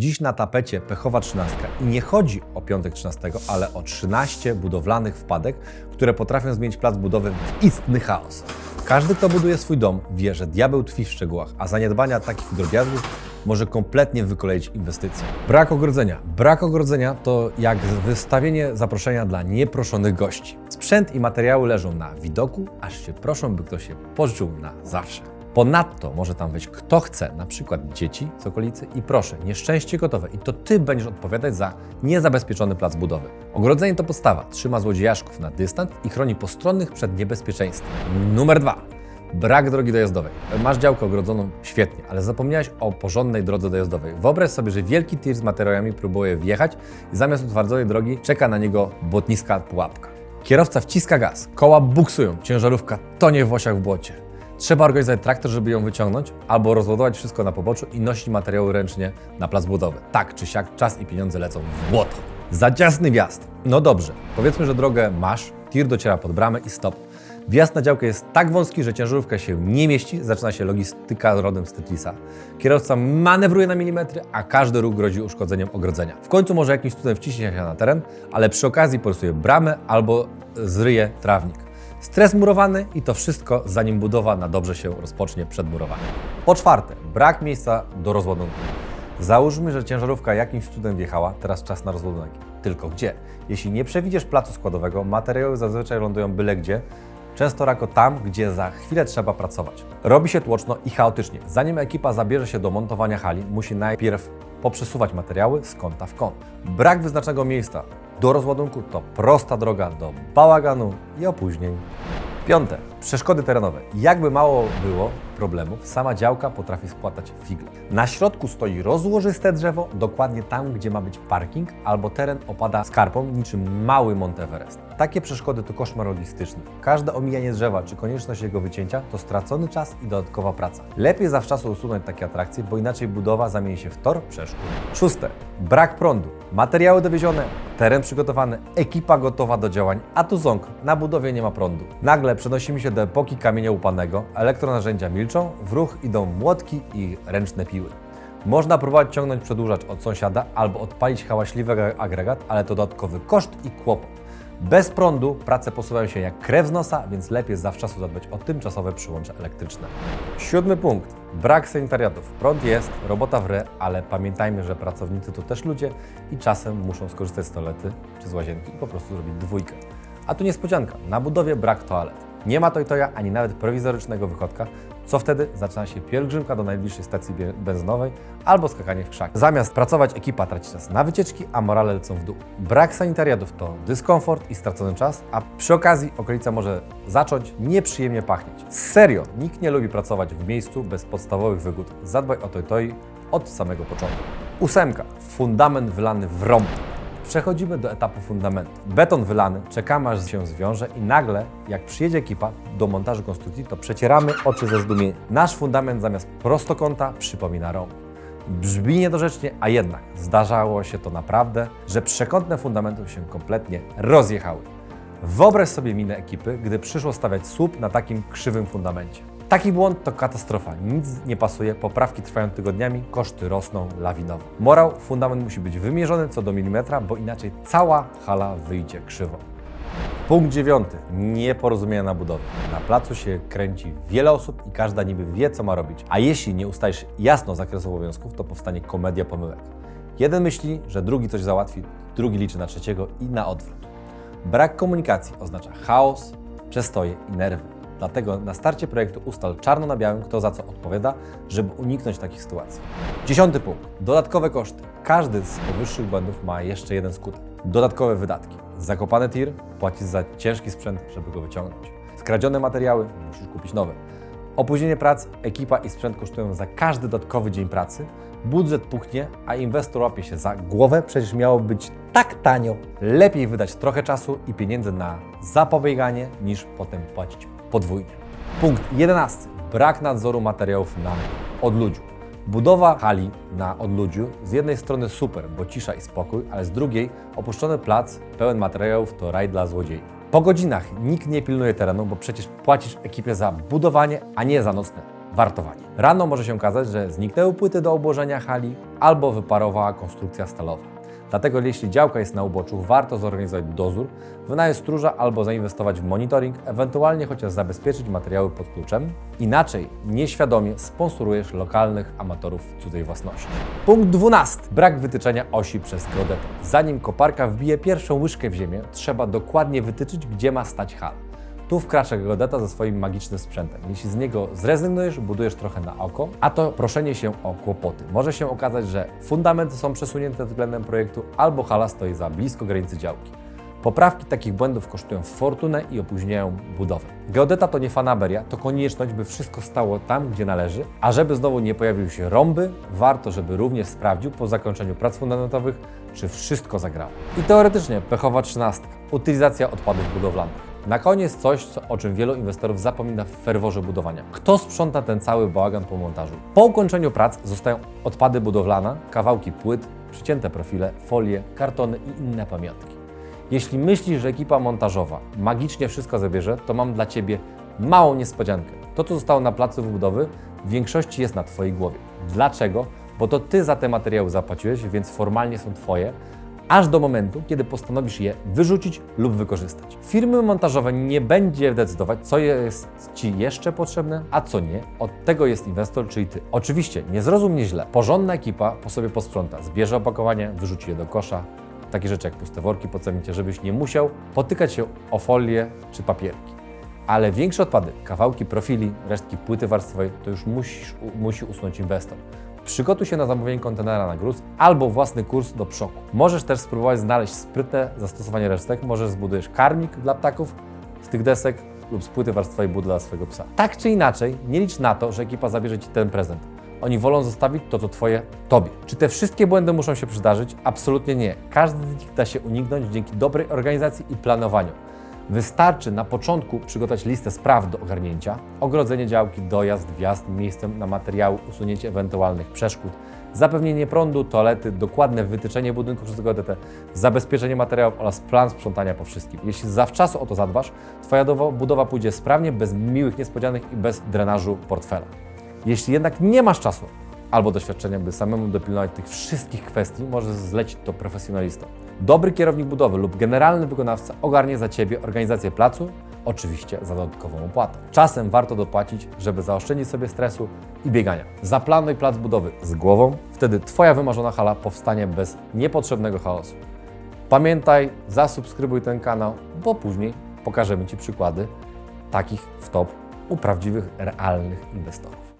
Dziś na tapecie pechowa trzynastka i nie chodzi o piątek 13, ale o 13 budowlanych wpadek, które potrafią zmienić plac budowy w istny chaos. Każdy, kto buduje swój dom, wie, że diabeł tkwi w szczegółach, a zaniedbania takich drobiazgów może kompletnie wykoleić inwestycje. Brak ogrodzenia. Brak ogrodzenia to jak wystawienie zaproszenia dla nieproszonych gości. Sprzęt i materiały leżą na widoku, aż się proszą, by ktoś się pożyczył na zawsze. Ponadto może tam wejść kto chce, na przykład dzieci z okolicy i proszę, nieszczęście gotowe i to Ty będziesz odpowiadać za niezabezpieczony plac budowy. Ogrodzenie to podstawa, trzyma złodziejaszków na dystans i chroni postronnych przed niebezpieczeństwem. Numer dwa. Brak drogi dojazdowej. Masz działkę ogrodzoną, świetnie, ale zapomniałeś o porządnej drodze dojazdowej. Wyobraź sobie, że wielki tir z materiałami próbuje wjechać i zamiast utwardzonej drogi czeka na niego błotniska pułapka. Kierowca wciska gaz, koła buksują, ciężarówka tonie w łosiach w błocie. Trzeba organizować traktor, żeby ją wyciągnąć, albo rozładować wszystko na poboczu i nosić materiały ręcznie na plac budowy. Tak czy siak, czas i pieniądze lecą w błoto. Za ciasny wjazd. No dobrze, powiedzmy, że drogę masz, tir dociera pod bramę i stop. Wjazd na działkę jest tak wąski, że ciężarówka się nie mieści, zaczyna się logistyka rodem z Tetlisa. Kierowca manewruje na milimetry, a każdy ruch grozi uszkodzeniem ogrodzenia. W końcu może jakimś cudem wciśnie się na teren, ale przy okazji porysuje bramę albo zryje trawnik. Stres murowany i to wszystko, zanim budowa na dobrze się rozpocznie przed murowaniem. Po czwarte, brak miejsca do rozładunku. Załóżmy, że ciężarówka jakimś cudem wjechała, teraz czas na rozładunek. Tylko gdzie? Jeśli nie przewidziesz placu składowego, materiały zazwyczaj lądują byle gdzie, często rako tam, gdzie za chwilę trzeba pracować. Robi się tłoczno i chaotycznie. Zanim ekipa zabierze się do montowania hali, musi najpierw poprzesuwać materiały z kąta w kąt. Brak wyznaczonego miejsca do rozładunku to prosta droga do bałaganu i opóźnień. Piąte. Przeszkody terenowe. Jakby mało było problemów, sama działka potrafi spłatać figle. Na środku stoi rozłożyste drzewo, dokładnie tam, gdzie ma być parking, albo teren opada skarpą niczym mały Monteverest. Takie przeszkody to koszmar logistyczny. Każde omijanie drzewa czy konieczność jego wycięcia to stracony czas i dodatkowa praca. Lepiej zawczasu usunąć takie atrakcje, bo inaczej budowa zamieni się w tor przeszkód. Szóste. Brak prądu. Materiały dowiezione, teren przygotowany, ekipa gotowa do działań, a tu ząg, na budowie nie ma prądu. Nagle przenosimy się do epoki kamienia upanego, elektronarzędzia milczą, w ruch idą młotki i ręczne piły. Można próbować ciągnąć przedłużacz od sąsiada albo odpalić hałaśliwy agregat, ale to dodatkowy koszt i kłopot. Bez prądu prace posuwają się jak krew z nosa, więc lepiej zawczasu zadbać o tymczasowe przyłącze elektryczne. Siódmy punkt. Brak sanitariatów. Prąd jest, robota w re, ale pamiętajmy, że pracownicy to też ludzie i czasem muszą skorzystać z toalety czy z łazienki i po prostu zrobić dwójkę. A tu niespodzianka, na budowie brak toalet. Nie ma tojtoja ani nawet prowizorycznego wychodka, co wtedy zaczyna się pielgrzymka do najbliższej stacji benzynowej albo skakanie w krzak. Zamiast pracować ekipa traci czas na wycieczki, a morale lecą w dół. Brak sanitariatów to dyskomfort i stracony czas, a przy okazji okolica może zacząć nieprzyjemnie pachnieć. Serio, nikt nie lubi pracować w miejscu bez podstawowych wygód. Zadbaj o tojtoi od samego początku. Ósemka. Fundament wylany w rąb. Przechodzimy do etapu fundamentu. Beton wylany, czekamy aż się zwiąże i nagle, jak przyjedzie ekipa do montażu konstrukcji, to przecieramy oczy ze zdumienia. Nasz fundament zamiast prostokąta przypomina rąb. Brzmi niedorzecznie, a jednak zdarzało się to naprawdę, że przekątne fundamentów się kompletnie rozjechały. Wyobraź sobie minę ekipy, gdy przyszło stawiać słup na takim krzywym fundamencie. Taki błąd to katastrofa. Nic nie pasuje, poprawki trwają tygodniami, koszty rosną lawinowo. Morał, fundament musi być wymierzony co do milimetra, bo inaczej cała hala wyjdzie krzywo. Punkt dziewiąty. Nieporozumienia na budowie. Na placu się kręci wiele osób i każda niby wie, co ma robić. A jeśli nie ustajesz jasno zakresu obowiązków, to powstanie komedia pomyłek. Jeden myśli, że drugi coś załatwi, drugi liczy na trzeciego i na odwrót. Brak komunikacji oznacza chaos, przestoje i nerwy. Dlatego na starcie projektu ustal czarno na białym, kto za co odpowiada, żeby uniknąć takich sytuacji. Dziesiąty punkt. Dodatkowe koszty. Każdy z powyższych błędów ma jeszcze jeden skutek. Dodatkowe wydatki. Zakopany tir płacisz za ciężki sprzęt, żeby go wyciągnąć. Skradzione materiały musisz kupić nowe. Opóźnienie prac, ekipa i sprzęt kosztują za każdy dodatkowy dzień pracy. Budżet puchnie, a inwestor łapie się za głowę, przecież miało być tak tanio. Lepiej wydać trochę czasu i pieniędzy na zapobieganie, niż potem płacić podwójnie. Punkt 11. Brak nadzoru materiałów na odludziu. Budowa hali na odludziu z jednej strony super, bo cisza i spokój, ale z drugiej opuszczony plac pełen materiałów to raj dla złodziei. Po godzinach nikt nie pilnuje terenu, bo przecież płacisz ekipie za budowanie, a nie za nocne wartowanie. Rano może się okazać, że zniknęły płyty do obłożenia hali albo wyparowała konstrukcja stalowa. Dlatego jeśli działka jest na uboczu, warto zorganizować dozór, wynająć stróża albo zainwestować w monitoring, ewentualnie chociaż zabezpieczyć materiały pod kluczem. Inaczej nieświadomie sponsorujesz lokalnych amatorów cudzej własności. Punkt 12. Brak wytyczenia osi przez geodetę. Zanim koparka wbije pierwszą łyżkę w ziemię, trzeba dokładnie wytyczyć, gdzie ma stać hal. Tu wkracza geodeta ze swoim magicznym sprzętem. Jeśli z niego zrezygnujesz, budujesz trochę na oko, a to proszenie się o kłopoty. Może się okazać, że fundamenty są przesunięte względem projektu albo hala stoi za blisko granicy działki. Poprawki takich błędów kosztują fortunę i opóźniają budowę. Geodeta to nie fanaberia, to konieczność, by wszystko stało tam, gdzie należy, a żeby znowu nie pojawiły się rąby, warto, żeby również sprawdził po zakończeniu prac fundamentowych, czy wszystko zagrało. I teoretycznie pechowa trzynastka, utylizacja odpadów budowlanych. Na koniec coś, co, o czym wielu inwestorów zapomina w ferworze budowania. Kto sprząta ten cały bałagan po montażu? Po ukończeniu prac zostają odpady budowlane, kawałki płyt, przycięte profile, folie, kartony i inne pamiątki. Jeśli myślisz, że ekipa montażowa magicznie wszystko zabierze, to mam dla Ciebie małą niespodziankę. To, co zostało na placu wybudowy, w większości jest na Twojej głowie. Dlaczego? Bo to Ty za te materiały zapłaciłeś, więc formalnie są Twoje, aż do momentu, kiedy postanowisz je wyrzucić lub wykorzystać. Firmy montażowe nie będzie decydować, co jest Ci jeszcze potrzebne, a co nie. Od tego jest inwestor, czyli Ty. Oczywiście, nie zrozum mnie źle. Porządna ekipa po sobie posprząta, zbierze opakowanie, wyrzuci je do kosza, takie rzeczy jak puste worki po cemicie, żebyś nie musiał potykać się o folię czy papierki. Ale większe odpady, kawałki profili, resztki płyty warstwowej, to już musisz, musi usunąć inwestor. Przygotuj się na zamówienie kontenera na gruz albo własny kurs do przoku. Możesz też spróbować znaleźć sprytne zastosowanie resztek. Może zbudujesz karmik dla ptaków z tych desek lub z płyty warstwowej budy dla swojego psa. Tak czy inaczej, nie licz na to, że ekipa zabierze Ci ten prezent. Oni wolą zostawić to, co Twoje, Tobie. Czy te wszystkie błędy muszą się przydarzyć? Absolutnie nie. Każdy z nich da się uniknąć dzięki dobrej organizacji i planowaniu. Wystarczy na początku przygotować listę spraw do ogarnięcia, ogrodzenie działki, dojazd, wjazd, miejscem na materiały, usunięcie ewentualnych przeszkód, zapewnienie prądu, toalety, dokładne wytyczenie budynku przez geodetę, zabezpieczenie materiałów oraz plan sprzątania po wszystkim. Jeśli zawczasu o to zadbasz, Twoja budowa pójdzie sprawnie, bez miłych niespodzianek i bez drenażu portfela. Jeśli jednak nie masz czasu albo doświadczenia, by samemu dopilnować tych wszystkich kwestii, możesz zlecić to profesjonalistom. Dobry kierownik budowy lub generalny wykonawca ogarnie za Ciebie organizację placu, oczywiście za dodatkową opłatę. Czasem warto dopłacić, żeby zaoszczędzić sobie stresu i biegania. Zaplanuj plac budowy z głową, wtedy Twoja wymarzona hala powstanie bez niepotrzebnego chaosu. Pamiętaj, zasubskrybuj ten kanał, bo później pokażemy Ci przykłady takich w top u prawdziwych, realnych inwestorów.